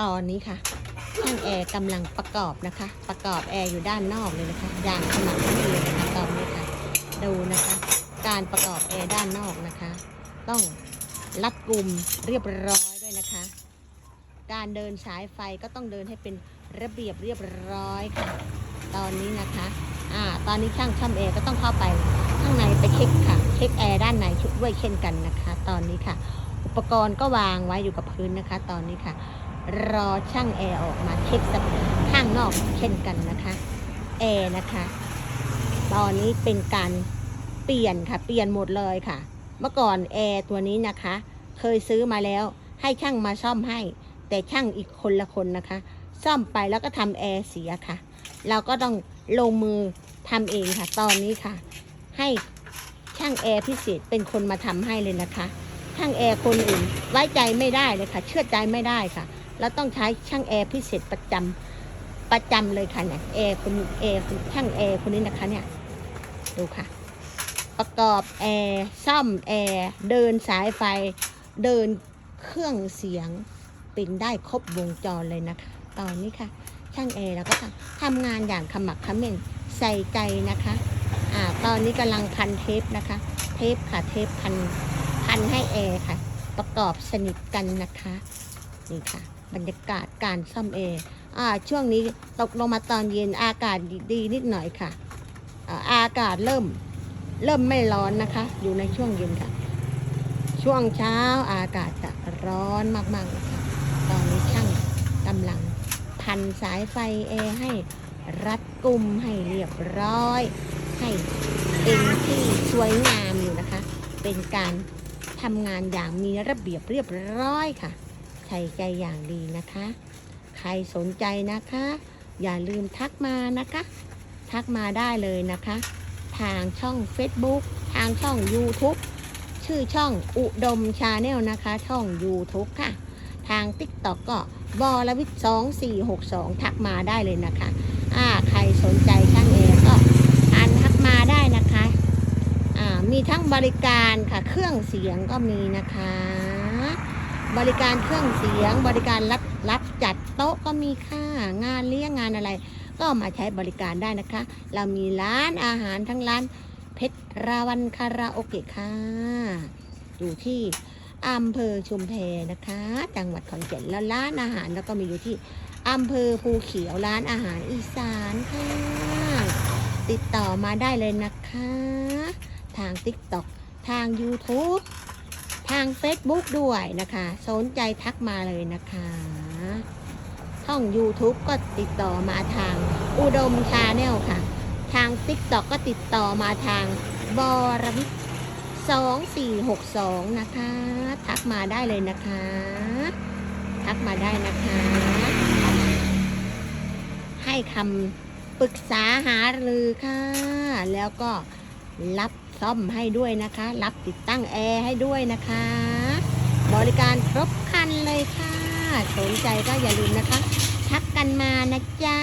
ตอนนี้ค่ะช่างแอร์กำลังประกอบนะคะ ประกอบแอร์อยู่ด้านนอกเลยนะคะอย่างขมักเขม้เลยนะคะตอนนี้ค่ะ ดูนะคะ การประกอบแอร์ด้านนอกนะคะ ต้องรัดกุมเรียบร้อยด้วยนะคะ การเดินสายไฟก็ต้องเดินให้เป็นระเบียบเรียบร้อยค่ะ ตอนนี้นะคะอ่าตอนนี้ช่างช่ำแอร์ก็ต้องเข้าไปข้างในไปเช็คค่ะ เช็คแอร์ด้านในชุดด้วยเช่นกันนะคะ ตอนนี้ค่ะ อุปกรณ์ก็วางไว้อยู่กับพื้นนะคะ ตอนนี้ค่ะ รอช่างแอร์ออกมาเช็คสภาพข้างนอกเช่นกันนะคะแอร์นะคะ ตอนนี้เป็นการเปลี่ยนค่ะ เปลี่ยนหมดเลยค่ะ เมื่อก่อนแอร์ตัวนี้นะคะ เคยซื้อมาแล้วให้ช่างมาซ่อมให้ แต่ช่างอีกคนละคนนะคะ ซ่อมไปแล้วก็ทำแอร์เสียค่ะ เราก็ต้องลงมือทำเองค่ะ ตอนนี้ค่ะ ให้ช่างแอร์พิเศษเป็นคนมาทำให้เลยนะคะช่างแอร์คนอื่นไว้ใจไม่ได้เลยค่ะ เชื่อใจไม่ได้ค่ะ เราต้องใช้ช่างแอร์พิเศษประจำประจำเลยค่ะเนี่ยแอร์คนแอร์คนช่างแอร์คนนี้นะคะเนี่ยดูค่ะ ประกอบแอร์ซ่อมแอร์เดินสายไฟ เดินเครื่องเสียงเป็นได้ครบวงจรเลยนะคะ ตอนนี้ค่ะ ช่างแอร์แล้วก็ทำทำงานอย่างขมักขม้นใส่ใจนะคะอ่าตอนนี้กำลังพันเทปนะคะ เทปค่ะเทปพันพันให้แอร์ค่ะ ประกอบสนิทกันนะคะ นี่ค่ะ บรรยากาศการซ่อมแอร์อ่าช่วงนี้ตกลงมาตอนเย็นอากาศดีนิดหน่อยค่ะอาอากาศเริ่มเริ่มไม่ร้อนนะคะ อยู่ในช่วงเย็นค่ะ ช่วงเช้าอากาศจะร้อนมากๆนะคะตอนนี้ช่างกำลังพันสายไฟแอร์ให้รัดกุมให้เรียบร้อย ให้เป็นที่สวยงามอยู่นะคะ เป็นการทำงานอย่างมีระเบียบเรียบร้อยค่ะ ใส่ใจอย่างดีนะคะ ใครสนใจนะคะ อย่าลืมทักมานะคะ ทักมาได้เลยนะคะ ทางช่อง Facebook ทางช่อง YouTube ชื่อช่องอุดมชาแนลนะคะ ช่อง YouTube ค่ะ ทาง TikTok ก็บอลวิทสองสี่หกสองทักมาได้เลยนะคะอ่าใครสนใจช่างแอร์ก็อ่านทักมาได้นะคะอ่ามีทั้งบริการค่ะ เครื่องเสียงก็มีนะคะ บริการเครื่องเสียง บริการรับรับจัดโต๊ะก็มีค่ะงานเลี้ยงงานอะไร ก็มาใช้บริการได้นะคะ เรามีร้านอาหารทั้งร้านเพชรราวันคาราโอเกะค่ะอยู่ที่อำเภอชุมแพนะคะ จังหวัดขอนแก่นแล้วร้านอาหารแล้วก็มีอยู่ที่อำเภอภูเขียวร้านอาหารอีสานค่ะ ติดต่อมาได้เลยนะคะ ทาง TikTok ทาง YouTube ทาง Facebook ด้วยนะคะ สนใจทักมาเลยนะคะช่อง YouTube ก็ติดต่อมาทางอุดมชาแนลค่ะ ทาง TikTok ก็ติดต่อมาทางบอรวิท2462 นะคะ ทักมาได้เลยนะคะ ทักมาได้นะคะ ให้คำปรึกษาหารือค่ะ แล้วก็ รับซ่อมให้ด้วยนะคะ รับติดตั้งแอร์ให้ด้วยนะคะ บริการครบคันเลยค่ะ สนใจก็อย่าลืมนะคะ ทักกันมานะจ๊ะ